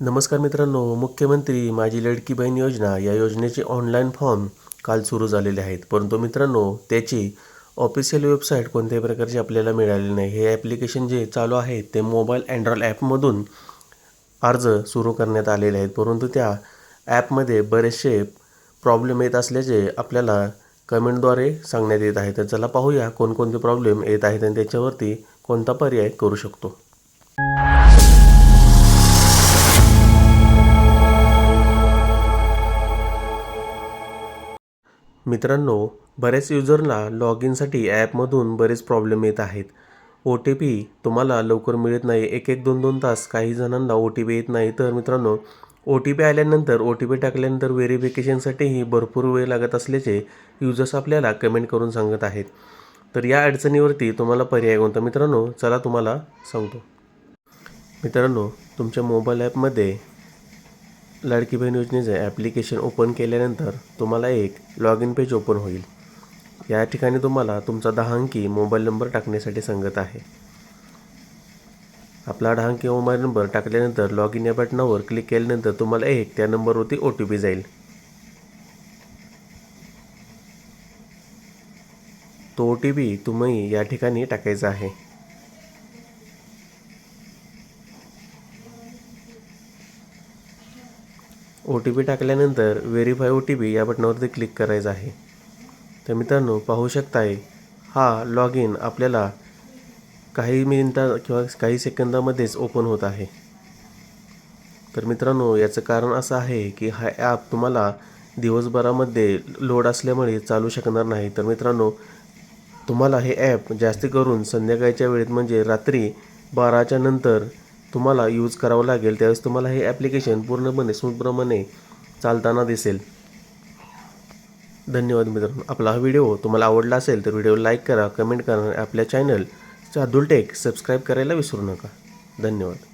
नमस्कार मित्रांनो मुख्यमंत्री माझी लडकी बहीण योजना या योजनेचे ऑनलाईन फॉर्म काल सुरू झालेले आहेत. परंतु मित्रांनो त्याची ऑफिशियल वेबसाईट कोणत्याही प्रकारची आपल्याला मिळालेली नाही. हे ॲप्लिकेशन जे चालू आहे ते मोबाईल अँड्रॉइड ॲपमधून अर्ज सुरू करण्यात आलेले आहेत. परंतु त्या ॲपमध्ये बरेचसे प्रॉब्लेम येत असल्याचे आपल्याला कमेंटद्वारे सांगण्यात येत आहे. तर चला पाहूया कोणकोणते प्रॉब्लेम येत आहेत आणि त्याच्यावरती कोणता पर्याय करू शकतो. मित्रांनो बऱ्याच युजरला लॉग इनसाठी ॲपमधून बरेच प्रॉब्लेम येत आहेत. ओ टी पी तुम्हाला लवकर मिळत नाही. एक एक दोन दोन तास काही जणांना ओ टी पी येत नाही. तर मित्रांनो ओ टी पी आल्यानंतर ओ टी पी टाकल्यानंतर व्हेरिफिकेशनसाठीही भरपूर वेळ लागत असल्याचे युजर्स आपल्याला कमेंट करून सांगत आहेत. तर या अडचणीवरती तुम्हाला पर्याय कोणता? मित्रांनो चला तुम्हाला सांगतो. मित्रांनो तुमच्या मोबाईल ॲपमध्ये लाडकी बहीण योजनेचं ॲप्लिकेशन ओपन केल्यानंतर तुम्हाला एक लॉग इन पेज ओपन होईल. या ठिकाणी तुम्हाला तुमचा दहा अंकी मोबाईल नंबर टाकण्यासाठी सांगत आहे. आपला दहा अंकी मोबाईल नंबर टाकल्यानंतर लॉग इन या बटनावर क्लिक केल्यानंतर तुम्हाला एक त्या नंबरवरती ओ टी पी जाईल. तो ओ टी पी तुम्ही या ठिकाणी टाकायचा आहे. ओ टी पी टाकल्यानंतर व्हेरीफाय ओ टी पी या बटनावरती क्लिक करायचं आहे. तर मित्रांनो पाहू शकताय हा लॉग इन आपल्याला काही मिनिटा किंवा काही सेकंदामध्येच ओपन होत आहे. तर मित्रांनो याचं कारण असं आहे की हा ॲप तुम्हाला दिवसभरामध्ये लोड असल्यामुळे चालू शकणार नाही. तर मित्रांनो तुम्हाला हे ॲप जास्त करून संध्याकाळच्या वेळेत म्हणजे रात्री बाराच्या नंतर तुम्हाला यूज करावं लागेल त्यावेळेस तुम्हाला हे ॲप्लिकेशन पूर्णपणे स्मूथप्रमाणे चालताना दिसेल. धन्यवाद मित्रांनो. आपला हा व्हिडिओ तुम्हाला आवडला असेल तर व्हिडिओ लाईक करा कमेंट करा आपल्या चॅनल चादुल सबस्क्राईब करायला विसरू नका. धन्यवाद.